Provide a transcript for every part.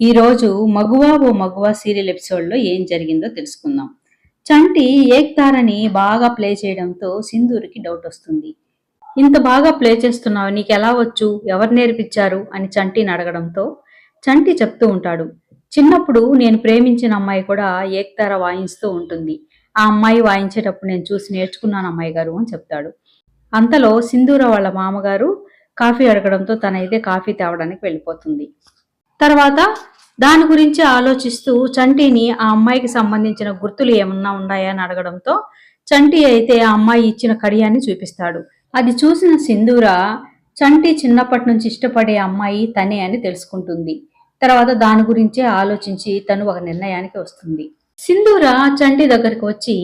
ఈరోజు మగువా ఓ మగువా సీరియల్ ఎపిసోడ్లో ఏం జరిగిందో తెలుసుకుందాం. చంటి ఏక్తారని బాగా ప్లే చేయడంతో సింధూరికి డౌట్ వస్తుంది. ఇంత బాగా ప్లే చేస్తున్నావు నీకు ఎలా వచ్చు? ఎవరు నేర్పించారు? అని చంటిని అడగడంతో చంటి చెప్తూ ఉంటాడు. చిన్నప్పుడు నేను ప్రేమించిన అమ్మాయి కూడా ఏక్తార వాయిస్తూ ఉంటుంది. ఆ అమ్మాయి వాయించేటప్పుడు నేను చూసి నేర్చుకున్నాను అమ్మాయి గారు అని చెప్తాడు. అంతలో సింధూర వాళ్ళ మామగారు కాఫీ అడగడంతో తనైతే కాఫీ తేవడానికి వెళ్ళిపోతుంది. తర్వాత దాని గురించి ఆలోచిస్తూ చంటిని ఆ అమ్మాయికి సంబంధించిన గుర్తులు ఏమన్నా ఉన్నాయా అని అడగడంతో చంటి అయితే ఆ అమ్మాయి ఇచ్చిన కడియాన్ని చూపిస్తాడు. అది చూసిన సింధూర చంటి చిన్నప్పటి నుంచి ఇష్టపడే అమ్మాయి తనే అని తెలుసుకుంటుంది. తర్వాత దాని గురించే ఆలోచించి తను ఒక నిర్ణయానికి వస్తుంది. సింధూర చంటి దగ్గరికి వచ్చి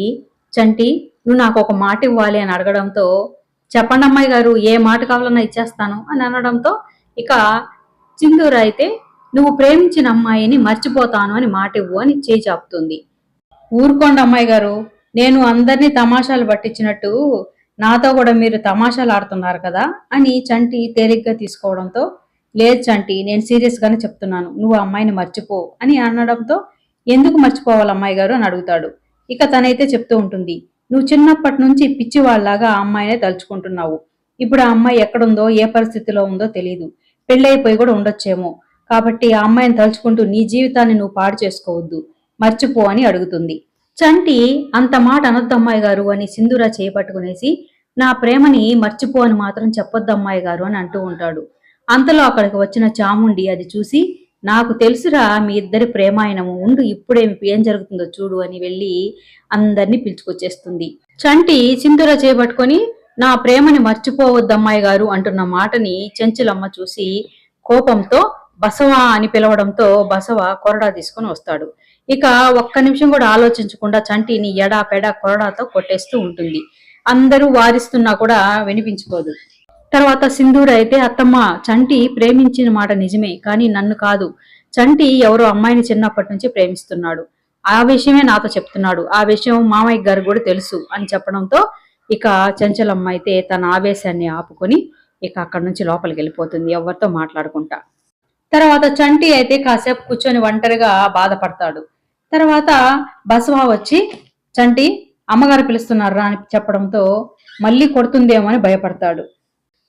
చంటి నువ్వు నాకు ఒక మాట ఇవ్వాలి అని అడగడంతో చెప్పండి అమ్మాయి గారు ఏ మాట కావాలన్నా ఇచ్చేస్తాను అని అనడంతో ఇక సింధూర అయితే నువ్వు ప్రేమించిన అమ్మాయిని మర్చిపోతాను అని మాట ఇవ్వు అని చేయి చాపుతుంది. ఊరుకోండి అమ్మాయి గారు. నేను అందరినీ తమాషాలు పట్టించినట్టు నాతో కూడా మీరు తమాషాలు ఆడుతున్నారు కదా అని చంటి తేలిగ్గా తీసుకోవడంతో లేదు చంటి నేను సీరియస్ గానే చెప్తున్నాను నువ్వు అమ్మాయిని మర్చిపో అని అనడంతో ఎందుకు మర్చిపోవాలి అమ్మాయి గారు అని అడుగుతాడు. ఇక తనైతే చెప్తూ ఉంటుంది నువ్వు చిన్నప్పటి నుంచి పిచ్చి వాళ్ళలాగా ఆ అమ్మాయినే తలుచుకుంటున్నావు. ఇప్పుడు ఆ అమ్మాయి ఎక్కడుందో ఏ పరిస్థితిలో ఉందో తెలియదు పెళ్ళైపోయి కూడా ఉండొచ్చేమో. కాబట్టి ఆ అమ్మాయిని తలుచుకుంటూ నీ జీవితాన్ని నువ్వు పాడు చేసుకోవద్దు. మర్చిపో అని అడుగుతుంది. చంటి అంత మాట అనొద్దమ్మాయి గారు అని సింధూర చేపట్టుకునేసి నా ప్రేమని మర్చిపో అని మాత్రం చెప్పొద్దు అమ్మాయి గారు అని అంటూ ఉంటాడు. అంతలో అక్కడికి వచ్చిన చాముండి అది చూసి నాకు తెలుసురా మీ ఇద్దరి ప్రేమాయణము ఉండు ఇప్పుడే ఏం జరుగుతుందో చూడు అని వెళ్ళి అందరినీ పిలుచుకొచ్చేస్తుంది. చంటి సింధుర చేపట్టుకొని నా ప్రేమని మర్చిపోవద్దు అమ్మాయి గారు అంటున్న మాటని చెంచులమ్మ చూసి కోపంతో బసవ అని పిలవడంతో బసవ కొరడా తీసుకొని వస్తాడు. ఇక ఒక్క నిమిషం కూడా ఆలోచించకుండా చంటిని ఎడా పెడా కొరడాతో కొట్టేస్తూ ఉంటుంది. అందరూ వారిస్తున్నా కూడా వినిపించుకోదు. తర్వాత సింధూర్ అయితే అత్తమ్మ చంటి ప్రేమించిన మాట నిజమే కానీ నన్ను కాదు. చంటి ఎవరో అమ్మాయిని చిన్నప్పటి నుంచి ప్రేమిస్తున్నాడు. ఆ విషయమే నాతో చెప్తున్నాడు. ఆ విషయం మామయ్య గారు కూడా తెలుసు అని చెప్పడంతో ఇక చంచలమ్మ అయితే తన ఆవేశాన్ని ఆపుకొని ఇక అక్కడి నుంచి లోపలికి వెళ్ళిపోతుంది ఎవరితో మాట్లాడుకుంటా. తర్వాత చంటి అయితే కాసేపు కూర్చొని ఒంటరిగా బాధపడతాడు. తర్వాత బసవా వచ్చి చంటి అమ్మగారు పిలుస్తున్నారా? అని చెప్పడంతో మళ్ళీ కొడుతుందేమో అని భయపడతాడు.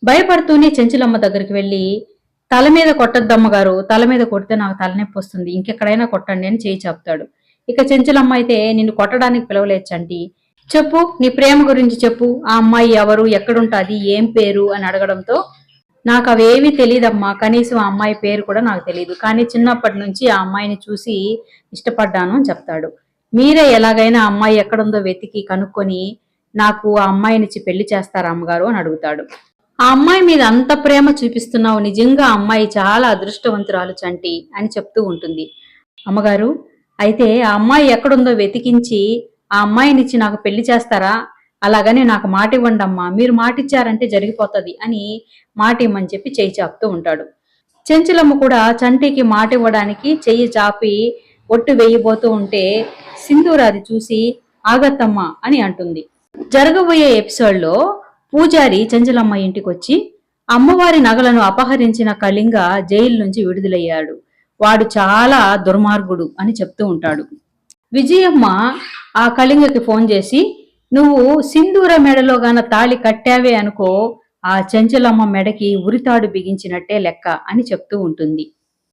భయపడుతూనే చెంచులమ్మ దగ్గరికి వెళ్ళి తల మీద కొట్టద్దమ్మగారు తల మీద కొడితే నాకు తలనొప్పి వస్తుంది ఇంకెక్కడైనా కొట్టండి అని చేయి చెప్తాడు. ఇక చెంచులమ్మ అయితే నిన్ను కొట్టడానికి పిలవలేదు చంటి. చెప్పు నీ ప్రేమ గురించి చెప్పు. ఆ అమ్మాయి ఎవరు ఎక్కడుంటుంది ఏం పేరు? అని అడగడంతో నాకు అవేవి తెలియదమ్మా కనీసం ఆ అమ్మాయి పేరు కూడా నాకు తెలియదు కానీ చిన్నప్పటి నుంచి ఆ అమ్మాయిని చూసి ఇష్టపడ్డాను అని చెప్తాడు. మీరే ఎలాగైనా ఆ అమ్మాయి ఎక్కడుందో వెతికి కనుక్కొని నాకు ఆ అమ్మాయినిచ్చి పెళ్ళి చేస్తారా అమ్మగారు అని అడుగుతాడు. ఆ అమ్మాయి మీద అంత ప్రేమ చూపిస్తున్నావు. నిజంగా ఆ అమ్మాయి చాలా అదృష్టవంతురాలు చంటి అని చెప్తూ ఉంటుంది. అమ్మగారు అయితే ఆ అమ్మాయి ఎక్కడుందో వెతికించి ఆ అమ్మాయినిచ్చి నాకు పెళ్ళి చేస్తారా? అలాగని నాకు మాట ఇవ్వండి అమ్మా మీరు మాట ఇచ్చారంటే జరిగిపోతుంది అని మాట ఇమ్మని చెప్పి చేయి చాపుతూ ఉంటాడు. చెంచులమ్మ కూడా చంటికి మాట ఇవ్వడానికి చెయ్యి చాపి ఒట్టు వేయబోతూ ఉంటే సింధూర అది చూసి ఆగత్తమ్మ అని అంటుంది. జరగబోయే ఎపిసోడ్లో పూజారి చెంచలమ్మ ఇంటికి వచ్చి అమ్మవారి నగలను అపహరించిన కళింగ జైలు నుంచి విడుదలయ్యాడు. వాడు చాలా దుర్మార్గుడు అని చెప్తూ ఉంటాడు. విజయమ్మ ఆ కళింగకి ఫోన్ చేసి నువ్వు సింధూర మెడలో గాన తాళి కట్టావే అనుకో ఆ చంచలమ్మ మెడకి ఉరితాడు బిగించినట్టే లెక్క అని చెప్తూ ఉంటుంది.